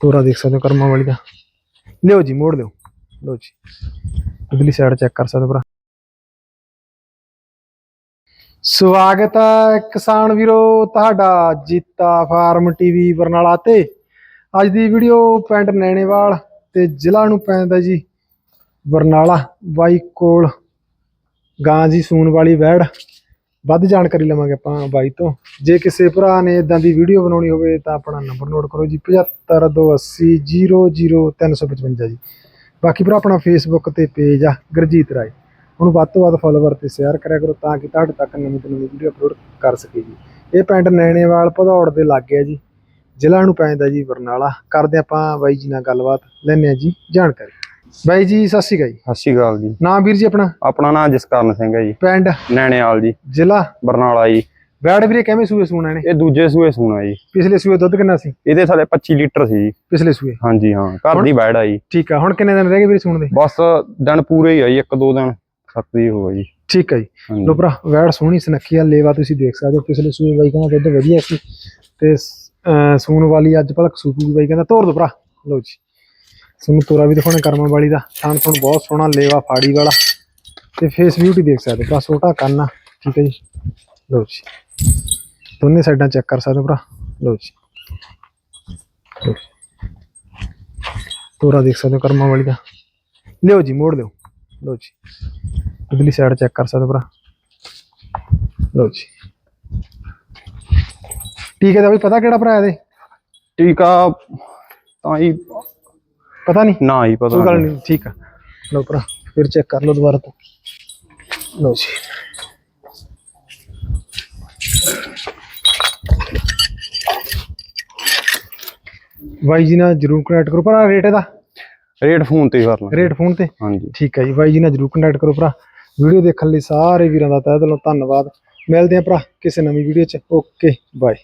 ਤੋਰਾ ਦੇਖ ਸਕਦੇ ਹੋ ਕਰਮਾਂ ਵਾਲੀ ਦਾ। ਲਿਓ ਜੀ, ਮੋੜ ਲਿਓ। ਲਓ ਜੀ। ਇਧਰਲੀ ਸਾਈਡ ਚੈੱਕ ਕਰ ਸਕਦੇ ਭਰਾ। ਸਵਾਗਤ ਹੈ ਕਿਸਾਨ ਵੀਰੋ, ਤੁਹਾਡਾ ਜੀਤਾ ਫਾਰਮ ਟੀਵੀ ਬਰਨਾਲਾ ਤੇ। ਅੱਜ ਦੀ ਵੀਡੀਓ ਪਿੰਡ ਨੈਣੇਵਾਲ ਤੇ ਜ਼ਿਲ੍ਹਾ ਨੂੰ ਪੈਂਦਾ ਜੀ ਬਰਨਾਲਾ। ਬਾਈ ਕੋਲ ਗਾਂ ਜੀ, ਸੂਣ ਵਾਲੀ ਵੈੜ ਵੱਧ ਜਾਣਕਾਰੀ ਲਵਾਂਗੇ ਆਪਾਂ ਬਾਈ ਤੋਂ। ਜੇ ਕਿਸੇ ਭਰਾ ਨੇ ਇਦਾਂ ਦੀ ਵੀਡੀਓ ਬਣਾਉਣੀ ਹੋਵੇ ਤਾਂ ਆਪਣਾ ਨੰਬਰ ਨੋਟ ਕਰੋ ਜੀ 7528000355 ਜੀ। ਬਾਕੀ ਭਰਾ, ਆਪਣਾ ਫੇਸਬੁੱਕ ਤੇ ਪੇਜ ਆ, ਗੁਰਜੀਤ ਰਾਏ। ਉਹਨੂੰ ਵੱਧ ਤੋਂ ਵੱਧ ਫੋਲੋਵਰ ਤੇ ਸ਼ੇਅਰ ਕਰਿਆ ਕਰੋ ਤਾਂ ਕਿ ਤੁਹਾਡੇ ਤੱਕ ਨਵੀਂ ਤੋਂ ਨਵੀਂ ਵੀਡੀਓ ਅਪਲੋਡ ਕਰ ਸਕੇ ਜੀ। ਇਹ ਪਿੰਡ ਨੈਣੇਵਾਲ ਭਦੌੜ ਦੇ ਲਾਗੇ ਆ ਜੀ, ਜ਼ਿਲ੍ਹਾ ਨੂੰ ਪੈਂਦਾ ਜੀ ਬਰਨਾਲਾ। ਕਰਦੇ ਆਪਾਂ ਬਾਈ ਜੀ ਨਾਲ ਗੱਲਬਾਤ ਲੈਣੇ ਆ ਜੀ ਜਾਣਕਾਰੀ। ਬਾਈ ਜੀ ਸਤਿ ਸ਼੍ਰੀ ਅਕਾਲ ਜੀ। ਸਤਿ ਸ਼੍ਰੀ ਅਕਾਲ ਜੀ। ਨਾਮ ਵੀਰ ਜੀ ਆਪਣਾ? ਆਪਣਾ ਨਾਮ ਜਸਕਰਨ ਸਿੰਘ ਹੈ ਜੀ। ਪਿੰਡ? ਨੈਣੇਵਾਲ ਜੀ। ਜ਼ਿਲ੍ਹਾ? ਬਰਨਾਲਾ ਜੀ। ਵੈੜ ਵੀਰੇ ਕਿਵੇਂ ਸੂਏ ਸੂਣਾ ਨੇ? ਇਹ ਦੂਜੇ ਸੂਏ ਸੂਣਾ ਜੀ। ਪਿਛਲੇ ਸੂਏ ਦੁੱਧ ਕਿੰਨਾ ਸੀ? ਇਹਦੇ ਥੱਲੇ 25 ਲੀਟਰ ਸੀ ਜੀ। ਪਿਛਲੇ ਸੂਏ। ਹਾਂਜੀ ਹਾਂ। ਘਰ ਦੀ ਬੈੜ ਆ ਜੀ। ਠੀਕ ਆ। ਹੁਣ ਕਿੰਨੇ ਦਿਨ ਰਹਿ ਗਏ ਵੀਰੇ ਸੂਣ ਦੇ? ਬਸ ਦਿਨ ਪੂਰੇ ਹੀ ਆ ਜੀ ਇੱਕ ਦੋ ਦਿਨ ਸਕਦੀ ਹੋ ਜੀ। ਠੀਕ ਆ ਜੀ। ਲੋ ਭਰਾ ਵੈੜ ਸੋਹਣੀ ਸੁਨੱਖੀ ਆ ਲੇਵਾ ਤੁਸੀਂ ਦੇਖ ਸਕਦੇ ਹੋ। ਪਿਛਲੇ ਸੂਏ ਬਾਈ ਕਹਿੰਦਾ ਦੁੱਧ ਵਧੀਆ ਸੀ। ਤੇ ਸੂਣ ਵਾਲੀ ਅੱਜ ਭਲਕ ਸੂਪੀ ਬਾਈ ਕਹਿੰਦਾ ਤੋਰ ਦੋ ਭਰਾ। ਲਓ ਜੀ। ਤੁਹਾਨੂੰ ਤੋਰਾ ਵੀ ਦਿਖਾਉਣਾ ਕਰਮਾਂ ਵਾਲੀ ਦਾ। ਥਣ ਥਣ ਬਹੁਤ ਸੋਹਣਾ ਲੇਵਾ ਫਾੜੀ ਵਾਲਾ। ਤੇ ਫੇਸ ਬਿਊਟੀ ਦੇਖ ਸਕਦੇ ਭਰਾ, ਛੋਟਾ ਕੰਨ ਆ। ਠੀਕ ਹੈ ਜੀ। ਲਓ ਜੀ। ਦੋਨੇ ਸਾਈਡਾਂ ਚੈੱਕ ਕਰ ਸਕਦੇ ਭਰਾ। ਲਓ ਜੀ। ਤੋਰਾ ਦੇਖ ਸਕਦੇ ਕਰਮਾਂ ਵਾਲੀ ਦਾ। ਲਿਓ ਜੀ, ਮੋੜ ਲਿਓ। ਲਓ ਜੀ। ਅਗਲੀ ਸਾਈਡ ਚੈੱਕ ਕਰ ਸਕਦੇ ਹੋ ਭਰਾ। ਲਓ ਜੀ। ਠੀਕ ਹੈ ਵੀ ਪਤਾ ਕਿਹੜਾ ਭਰਾ ਇਹਦੇ? ਠੀਕ ਆ ਤਾਂ ਜੀ ਪਤਾ ਨਹੀਂ? ਨਾ ਹੀ ਪਤਾ ਕੋਈ ਗੱਲ ਨਹੀਂ। ਠੀਕ ਆ। ਲਓ ਭਰਾ ਫਿਰ ਚੈੱਕ ਕਰ ਲਓ ਦੁਬਾਰਾ ਤੋਂ। ਲਓ ਜੀ। ਬਾਈ ਜੀ ਨਾਲ ਜਰੂਰ ਕੰਟੈਕਟ ਕਰੋ ਭਰਾ ਰੇਟ ਇਹਦਾ। ਰੇਟ ਫੋਨ ਤੇ ਕਰ ਲਾਂ ਰੇਟ ਫੋਨ ਤੇ? ਹਾਂਜੀ। ਠੀਕ ਹੈ ਜੀ ਬਾਈ ਜੀ ਨਾਲ ਜਰੂਰ ਕੰਟੈਕਟ ਕਰੋ ਭਰਾ। ਵੀਡੀਓ ਦੇਖਣ ਲਈ ਸਾਰੇ ਵੀਰਾਂ ਦਾ ਤਹਿ ਦਿਲੋਂ ਧੰਨਵਾਦ। ਮਿਲਦੇ ਹਾਂ ਭਰਾ ਕਿਸੇ ਨਵੀਂ ਵੀਡੀਓ 'ਚ। Okay bye.